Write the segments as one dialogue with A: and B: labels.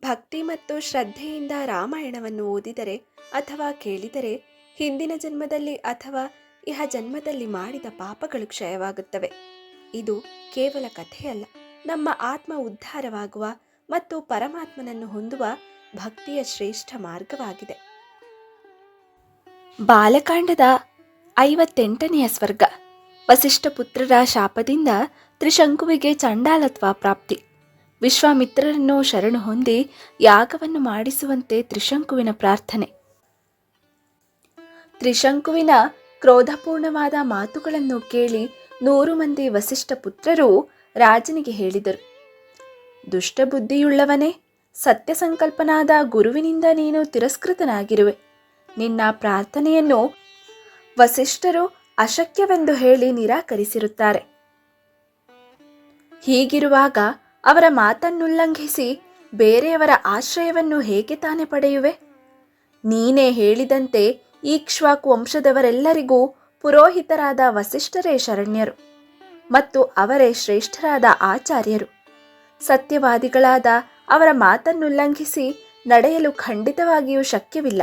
A: ಭಕ್ತಿ ಮತ್ತು ಶ್ರದ್ಧೆಯಿಂದ ರಾಮಾಯಣವನ್ನು ಓದಿದರೆ ಅಥವಾ ಕೇಳಿದರೆ ಹಿಂದಿನ ಜನ್ಮದಲ್ಲಿ ಅಥವಾ ಇಹ ಜನ್ಮದಲ್ಲಿ ಮಾಡಿದ ಪಾಪಗಳು ಕ್ಷಯವಾಗುತ್ತವೆ. ಇದು ಕೇವಲ ಕಥೆಯಲ್ಲ. ನಮ್ಮ ಆತ್ಮ ಉದ್ಧಾರವಾಗುವ ಮತ್ತು ಪರಮಾತ್ಮನನ್ನು ಹೊಂದುವ ಭಕ್ತಿಯ ಶ್ರೇಷ್ಠ ಮಾರ್ಗವಾಗಿದೆ. ಬಾಲಕಾಂಡದ ಐವತ್ತೆಂಟನೆಯ ಸ್ವರ್ಗ. ವಸಿಷ್ಠ ಪುತ್ರರ ಶಾಪದಿಂದ ತ್ರಿಶಂಕುವಿಗೆ ಚಂಡಾಲತ್ವ ಪ್ರಾಪ್ತಿ. ವಿಶ್ವಾಮಿತ್ರರನ್ನು ಶರಣು ಹೊಂದಿ ಯಾಗವನ್ನು ಮಾಡಿಸುವಂತೆ ತ್ರಿಶಂಕುವಿನ ಪ್ರಾರ್ಥನೆ. ತ್ರಿಶಂಕುವಿನ ಕ್ರೋಧಪೂರ್ಣವಾದ ಮಾತುಗಳನ್ನು ಕೇಳಿ ನೂರು ಮಂದಿ ವಸಿಷ್ಠ ಪುತ್ರರು ರಾಜನಿಗೆ ಹೇಳಿದರು, ದುಷ್ಟಬುದ್ಧಿಯುಳ್ಳವನೇ ಸತ್ಯ ಸಂಕಲ್ಪನಾದ ಗುರುವಿನಿಂದ ನೀನು ತಿರಸ್ಕೃತನಾಗಿರುವೆ. ನಿನ್ನ ಪ್ರಾರ್ಥನೆಯನ್ನು ವಸಿಷ್ಠರು ಅಶಕ್ಯವೆಂದು ಹೇಳಿ ನಿರಾಕರಿಸಿರುತ್ತಾರೆ. ಹೀಗಿರುವಾಗ ಅವರ ಮಾತನ್ನುಲ್ಲಂಘಿಸಿ ಬೇರೆಯವರ ಆಶ್ರಯವನ್ನು ಹೇಗೆ ತಾನೆ ಪಡೆಯುವೆ? ನೀನೇ ಹೇಳಿದಂತೆ ಈಕ್ಷ್ವಾಕು ವಂಶದವರೆಲ್ಲರಿಗೂ ಪುರೋಹಿತರಾದ ವಸಿಷ್ಠರೇ ಶರಣ್ಯರು ಮತ್ತು ಅವರೇ ಶ್ರೇಷ್ಠರಾದ ಆಚಾರ್ಯರು. ಸತ್ಯವಾದಿಗಳಾದ ಅವರ ಮಾತನ್ನುಲ್ಲಂಘಿಸಿ ನಡೆಯಲು ಖಂಡಿತವಾಗಿಯೂ ಶಕ್ಯವಿಲ್ಲ.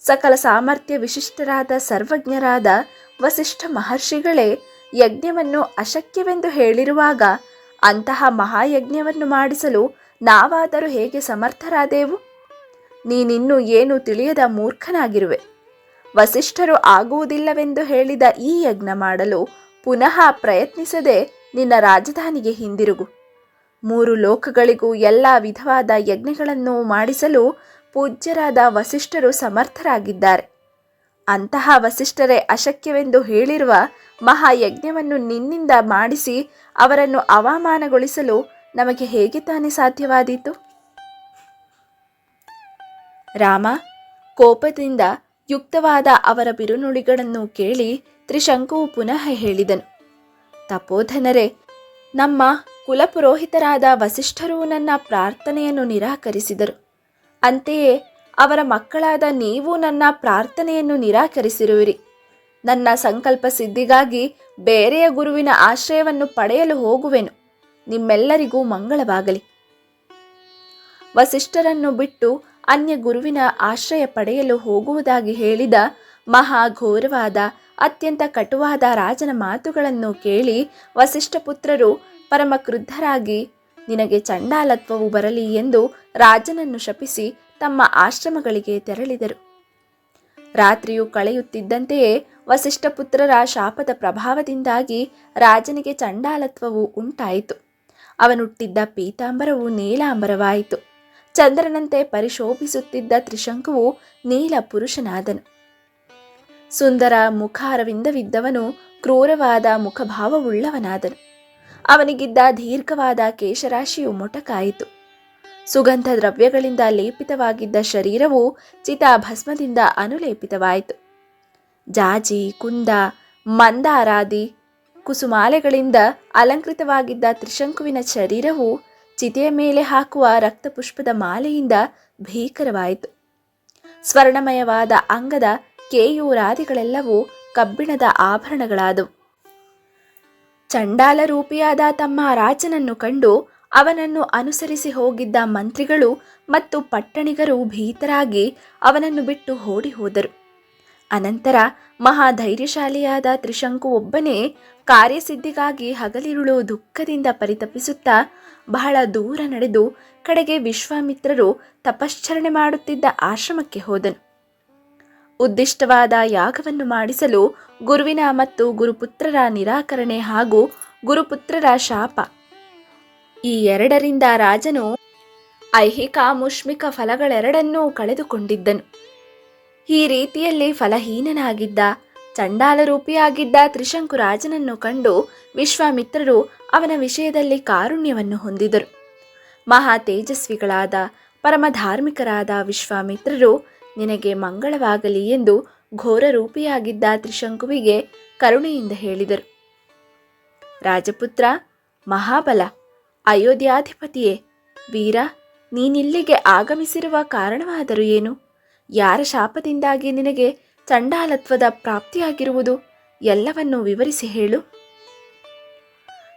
A: ಸಕಲ ಸಾಮರ್ಥ್ಯ ವಿಶಿಷ್ಟರಾದ ಸರ್ವಜ್ಞರಾದ ವಸಿಷ್ಠ ಮಹರ್ಷಿಗಳೇ ಯಜ್ಞವನ್ನು ಅಶಕ್ಯವೆಂದು ಹೇಳಿರುವಾಗ ಅಂತಹ ಮಹಾಯಜ್ಞವನ್ನು ಮಾಡಿಸಲು ನಾವಾದರೂ ಹೇಗೆ ಸಮರ್ಥರಾದೆವು? ನೀನಿನ್ನು ಏನು ತಿಳಿಯದ ಮೂರ್ಖನಾಗಿರುವೆ. ವಸಿಷ್ಠರು ಆಗುವುದಿಲ್ಲವೆಂದು ಹೇಳಿದ ಈ ಯಜ್ಞ ಮಾಡಲು ಪುನಃ ಪ್ರಯತ್ನಿಸದೆ ನಿನ್ನ ರಾಜಧಾನಿಗೆ ಹಿಂದಿರುಗು. ಮೂರು ಲೋಕಗಳಿಗೂ ಎಲ್ಲ ವಿಧವಾದ ಯಜ್ಞಗಳನ್ನು ಮಾಡಿಸಲು ಪೂಜ್ಯರಾದ ವಸಿಷ್ಠರು ಸಮರ್ಥರಾಗಿದ್ದಾರೆ. ಅಂತಹ ವಸಿಷ್ಠರೇ ಅಶಕ್ಯವೆಂದು ಹೇಳಿರುವ ಮಹಾಯಜ್ಞವನ್ನು ನಿನ್ನಿಂದ ಮಾಡಿಸಿ ಅವರನ್ನು ಅವಮಾನಗೊಳಿಸಲು ನಮಗೆ ಹೇಗೆ ತಾನೇ ಸಾಧ್ಯವಾದೀತು? ರಾಮ ಕೋಪದಿಂದ ಯುಕ್ತವಾದ ಅವರ ಬಿರುನುಡಿಗಳನ್ನು ಕೇಳಿ ತ್ರಿಶಂಕುವು ಪುನಃ ಹೇಳಿದನು, ತಪೋಧನರೇ, ನಮ್ಮ ಕುಲಪುರೋಹಿತರಾದ ವಸಿಷ್ಠರು ನನ್ನ ಪ್ರಾರ್ಥನೆಯನ್ನು ನಿರಾಕರಿಸಿದರು. ಅಂತೆಯೇ ಅವರ ಮಕ್ಕಳಾದ ನೀವು ನನ್ನ ಪ್ರಾರ್ಥನೆಯನ್ನು ನಿರಾಕರಿಸಿರುವಿರಿ. ನನ್ನ ಸಂಕಲ್ಪ ಸಿದ್ಧಿಗಾಗಿ ಬೇರೆಯ ಗುರುವಿನ ಆಶ್ರಯವನ್ನು ಪಡೆಯಲು ಹೋಗುವೆನು. ನಿಮ್ಮೆಲ್ಲರಿಗೂ ಮಂಗಳವಾಗಲಿ. ವಸಿಷ್ಠರನ್ನು ಬಿಟ್ಟು ಅನ್ಯ ಗುರುವಿನ ಆಶ್ರಯ ಪಡೆಯಲು ಹೋಗುವುದಾಗಿ ಹೇಳಿದ ಮಹಾಘೋರವಾದ ಅತ್ಯಂತ ಕಟುವಾದ ರಾಜನ ಮಾತುಗಳನ್ನು ಕೇಳಿ ವಸಿಷ್ಠ ಪುತ್ರರು ಪರಮ ಕ್ರುದ್ಧರಾಗಿ ನಿನಗೆ ಚಂಡಾಲತ್ವವು ಬರಲಿ ಎಂದು ರಾಜನನ್ನು ಶಪಿಸಿ ತಮ್ಮ ಆಶ್ರಮಗಳಿಗೆ ತೆರಳಿದರು. ರಾತ್ರಿಯು ಕಳೆಯುತ್ತಿದ್ದಂತೆಯೇ ವಸಿಷ್ಠ ಪುತ್ರರ ಶಾಪದ ಪ್ರಭಾವದಿಂದಾಗಿ ರಾಜನಿಗೆ ಚಂಡಾಲತ್ವವು ಉಂಟಾಯಿತು. ಅವನುಟ್ಟಿದ್ದ ಪೀತಾಂಬರವು ನೀಲಾಂಬರವಾಯಿತು. ಚಂದ್ರನಂತೆ ಪರಿಶೋಭಿಸುತ್ತಿದ್ದ ತ್ರಿಶಂಕುವು ನೀಲ ಪುರುಷನಾದನು. ಸುಂದರ ಮುಖಾರವಿಂದವಿದ್ದವನು ಕ್ರೂರವಾದ ಮುಖಭಾವವುಳ್ಳವನಾದನು. ಅವನಿಗಿದ್ದ ದೀರ್ಘವಾದ ಕೇಶರಾಶಿಯು ಮೊಟಕಾಯಿತು. ಸುಗಂಧ ದ್ರವ್ಯಗಳಿಂದ ಲೇಪಿತವಾಗಿದ್ದ ಶರೀರವು ಚಿತಾಭಸ್ಮದಿಂದ ಅನುಲೇಪಿತವಾಯಿತು. ಜಾಜಿ, ಕುಂದ, ಮಂದಾರಾದಿ ಕುಸುಮಾಲೆಗಳಿಂದ ಅಲಂಕೃತವಾಗಿದ್ದ ತ್ರಿಶಂಕುವಿನ ಶರೀರವು ಚಿತೆಯ ಮೇಲೆ ಹಾಕುವ ರಕ್ತಪುಷ್ಪದ ಮಾಲೆಯಿಂದ ಭೀಕರವಾಯಿತು. ಸ್ವರ್ಣಮಯವಾದ ಅಂಗದ ಕೇಯೂರಾದಿಗಳೆಲ್ಲವೂ ಕಬ್ಬಿಣದ ಆಭರಣಗಳಾದವು. ಚಂಡಾಲ ರೂಪಿಯಾದ ತಮ್ಮ ರಾಜನನ್ನು ಕಂಡು ಅವನನ್ನು ಅನುಸರಿಸಿ ಹೋಗಿದ್ದ ಮಂತ್ರಿಗಳು ಮತ್ತು ಪಟ್ಟಣಿಗರು ಭೀತರಾಗಿ ಅವನನ್ನು ಬಿಟ್ಟು ಓಡಿ ಹೋದರು. ಅನಂತರ ಮಹಾಧೈರ್ಯಶಾಲಿಯಾದ ತ್ರಿಶಂಕು ಒಬ್ಬನೇ ಕಾರ್ಯಸಿದ್ಧಿಗಾಗಿ ಹಗಲಿರುಳು ದುಃಖದಿಂದ ಪರಿತಪಿಸುತ್ತಾ ಬಹಳ ದೂರ ನಡೆದು ಕಡೆಗೆ ವಿಶ್ವಾಮಿತ್ರರು ತಪಶ್ಚರಣೆ ಮಾಡುತ್ತಿದ್ದ ಆಶ್ರಮಕ್ಕೆ ಹೋದನು. ಉದ್ದಿಷ್ಟವಾದ ಯಾಗವನ್ನು ಮಾಡಿಸಲು ಗುರುವಿನ ಮತ್ತು ಗುರುಪುತ್ರರ ನಿರಾಕರಣೆ ಹಾಗೂ ಗುರುಪುತ್ರರ ಶಾಪ ಈ ಎರಡರಿಂದ ರಾಜನು ಐಹಿಕ ಮುಷ್ಮಿಕ ಫಲಗಳೆರಡನ್ನೂ ಕಳೆದುಕೊಂಡಿದ್ದನು. ಈ ರೀತಿಯಲ್ಲಿ ಫಲಹೀನನಾಗಿದ್ದ, ಚಂಡಾಲರೂಪಿಯಾಗಿದ್ದ ತ್ರಿಶಂಕು ರಾಜನನ್ನು ಕಂಡು ವಿಶ್ವಾಮಿತ್ರರು ಅವನ ವಿಷಯದಲ್ಲಿ ಕಾರುಣ್ಯವನ್ನು ಹೊಂದಿದರು. ಮಹಾ ತೇಜಸ್ವಿಗಳಾದ, ಪರಮಧಾರ್ಮಿಕರಾದ ವಿಶ್ವಾಮಿತ್ರರು, ನಿನಗೆ ಮಂಗಳವಾಗಲಿ ಎಂದು ಘೋರ ರೂಪಿಯಾಗಿದ್ದ ತ್ರಿಶಂಕುವಿಗೆ ಕರುಣೆಯಿಂದ ಹೇಳಿದರು. ರಾಜಪುತ್ರ, ಮಹಾಬಲ. ಅಯೋಧ್ಯಾಧಿಪತಿಯೇ, ವೀರ, ನೀನಿಲ್ಲಿಗೆ ಆಗಮಿಸಿರುವ ಕಾರಣವಾದರೂ ಏನು? ಯಾರ ಶಾಪದಿಂದಾಗಿ ನಿನಗೆ ಚಂಡಾಲತ್ವದ ಪ್ರಾಪ್ತಿಯಾಗಿರುವುದು? ಎಲ್ಲವನ್ನೂ ವಿವರಿಸಿ ಹೇಳು.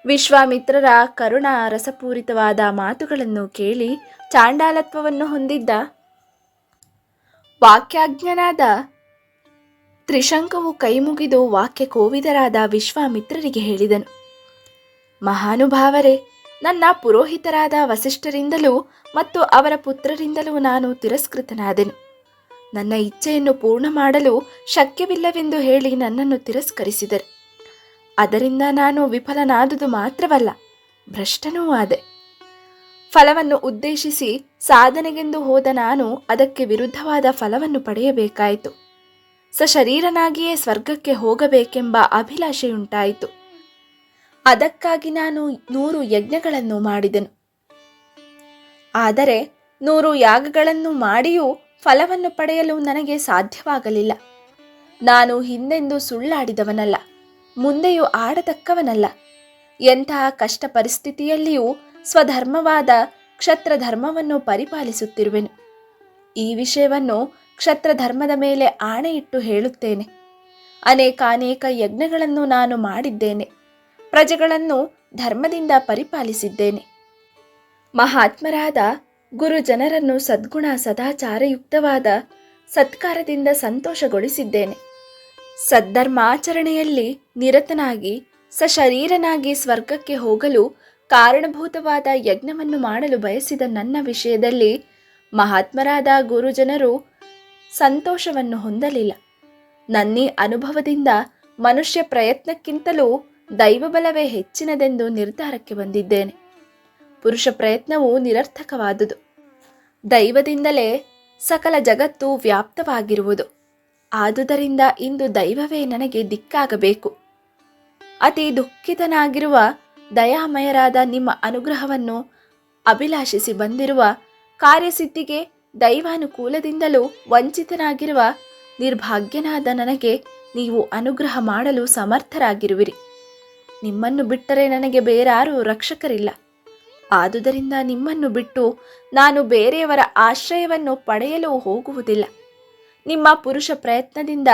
A: ವಿಶ್ವಾಮಿತ್ರರ ಕರುಣ ರಸಪೂರಿತವಾದ ಮಾತುಗಳನ್ನು ಕೇಳಿ ಚಾಂಡಾಲತ್ವವನ್ನು ಹೊಂದಿದ್ದ ವಾಕ್ಯಾಜ್ಞನಾದ ತ್ರಿಶಂಕವು ಕೈಮುಗಿದು ವಾಕ್ಯ ಕೋವಿದರಾದ ವಿಶ್ವಾಮಿತ್ರರಿಗೆ ಹೇಳಿದನು, ಮಹಾನುಭಾವರೇ ನನ್ನ ಪುರೋಹಿತರಾದ ವಸಿಷ್ಠರಿಂದಲೂ ಮತ್ತು ಅವರ ಪುತ್ರರಿಂದಲೂ ನಾನು ತಿರಸ್ಕೃತನಾದೆನು. ನನ್ನ ಇಚ್ಛೆಯನ್ನು ಪೂರ್ಣ ಮಾಡಲು ಶಕ್ಯವಿಲ್ಲವೆಂದು ಹೇಳಿ ನನ್ನನ್ನು ತಿರಸ್ಕರಿಸಿದರು. ಅದರಿಂದ ನಾನು ವಿಫಲನಾದುದು ಮಾತ್ರವಲ್ಲ, ಭ್ರಷ್ಟನೂ ಆದೆ. ಫಲವನ್ನು ಉದ್ದೇಶಿಸಿ ಸಾಧನೆಗೆಂದು ಹೋದ ನಾನು ಅದಕ್ಕೆ ವಿರುದ್ಧವಾದ ಫಲವನ್ನು ಪಡೆಯಬೇಕಾಯಿತು. ಸಶರೀರನಾಗಿಯೇ ಸ್ವರ್ಗಕ್ಕೆ ಹೋಗಬೇಕೆಂಬ ಅಭಿಲಾಷೆಯುಂಟಾಯಿತು. ಅದಕ್ಕಾಗಿ ನಾನು ನೂರು ಯಜ್ಞಗಳನ್ನು ಮಾಡಿದೆನು. ಆದರೆ ನೂರು ಯಾಗಗಳನ್ನು ಮಾಡಿಯೂ ಫಲವನ್ನು ಪಡೆಯಲು ನನಗೆ ಸಾಧ್ಯವಾಗಲಿಲ್ಲ. ನಾನು ಹಿಂದೆಂದು ಸುಳ್ಳಾಡಿದವನಲ್ಲ, ಮುಂದೆಯೂ ಆಡತಕ್ಕವನಲ್ಲ. ಎಂತಹ ಕಷ್ಟ ಪರಿಸ್ಥಿತಿಯಲ್ಲಿಯೂ ಸ್ವಧರ್ಮವಾದ ಕ್ಷತ್ರ ಧರ್ಮವನ್ನು ಪರಿಪಾಲಿಸುತ್ತಿರುವೆನು. ಈ ವಿಷಯವನ್ನು ಕ್ಷತ್ರ ಧರ್ಮದ ಮೇಲೆ ಆಣೆಯಿಟ್ಟು ಹೇಳುತ್ತೇನೆ. ಅನೇಕಾನೇಕ ಯಜ್ಞಗಳನ್ನು ನಾನು ಮಾಡಿದ್ದೇನೆ. ಪ್ರಜೆಗಳನ್ನು ಧರ್ಮದಿಂದ ಪರಿಪಾಲಿಸಿದ್ದೇನೆ. ಮಹಾತ್ಮರಾದ ಗುರು ಜನರನ್ನು ಸದ್ಗುಣ ಸದಾಚಾರಯುಕ್ತವಾದ ಸತ್ಕಾರದಿಂದ ಸಂತೋಷಗೊಳಿಸಿದ್ದೇನೆ. ಸದ್ಧರ್ಮಾಚರಣೆಯಲ್ಲಿ ನಿರತನಾಗಿ ಸಶರೀರನಾಗಿ ಸ್ವರ್ಗಕ್ಕೆ ಹೋಗಲು ಕಾರಣಭೂತವಾದ ಯಜ್ಞವನ್ನು ಮಾಡಲು ಬಯಸಿದ ನನ್ನ ವಿಷಯದಲ್ಲಿ ಮಹಾತ್ಮರಾದ ಗುರುಜನರು ಸಂತೋಷವನ್ನು ಹೊಂದಲಿಲ್ಲ. ನನ್ನೀ ಅನುಭವದಿಂದ ಮನುಷ್ಯ ಪ್ರಯತ್ನಕ್ಕಿಂತಲೂ ದೈವಬಲವೇ ಹೆಚ್ಚಿನದೆಂದು ನಿರ್ಧಾರಕ್ಕೆ ಬಂದಿದ್ದೇನೆ. ಪುರುಷ ಪ್ರಯತ್ನವು ನಿರರ್ಥಕವಾದುದು. ದೈವದಿಂದಲೇ ಸಕಲ ಜಗತ್ತು ವ್ಯಾಪ್ತವಾಗಿರುವುದು. ಆದುದರಿಂದ ಇಂದು ದೈವವೇ ನನಗೆ ದಿಕ್ಕಾಗಬೇಕು. ಅತಿ ದುಃಖಿತನಾಗಿರುವ ದಯಾಮಯರಾದ ನಿಮ್ಮ ಅನುಗ್ರಹವನ್ನು ಅಭಿಲಾಷಿಸಿ ಬಂದಿರುವ ಕಾರ್ಯಸಿದ್ಧಿಗೆ ದೈವಾನುಕೂಲದಿಂದಲೂ ವಂಚಿತನಾಗಿರುವ ನಿರ್ಭಾಗ್ಯನಾದ ನನಗೆ ನೀವು ಅನುಗ್ರಹ ಮಾಡಲು ಸಮರ್ಥರಾಗಿರುವಿರಿ. ನಿಮ್ಮನ್ನು ಬಿಟ್ಟರೆ ನನಗೆ ಬೇರಾರೂ ರಕ್ಷಕರಿಲ್ಲ. ಆದುದರಿಂದ ನಿಮ್ಮನ್ನು ಬಿಟ್ಟು ನಾನು ಬೇರೆಯವರ ಆಶ್ರಯವನ್ನು ಪಡೆಯಲು ಹೋಗುವುದಿಲ್ಲ. ನಿಮ್ಮ ಪುರುಷ ಪ್ರಯತ್ನದಿಂದ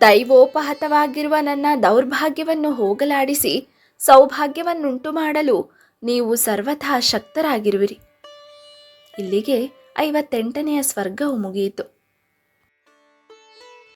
A: ದೈವೋಪಹತವಾಗಿರುವ ನನ್ನ ದೌರ್ಭಾಗ್ಯವನ್ನು ಹೋಗಲಾಡಿಸಿ ಸೌಭಾಗ್ಯವನ್ನುಂಟು ಮಾಡಲು ನೀವು ಸರ್ವಥಾ ಶಕ್ತರಾಗಿರುವಿರಿ. ಇಲ್ಲಿಗೆ ಐವತ್ತೆಂಟನೆಯ ಸ್ವರ್ಗವು ಮುಗಿಯಿತು.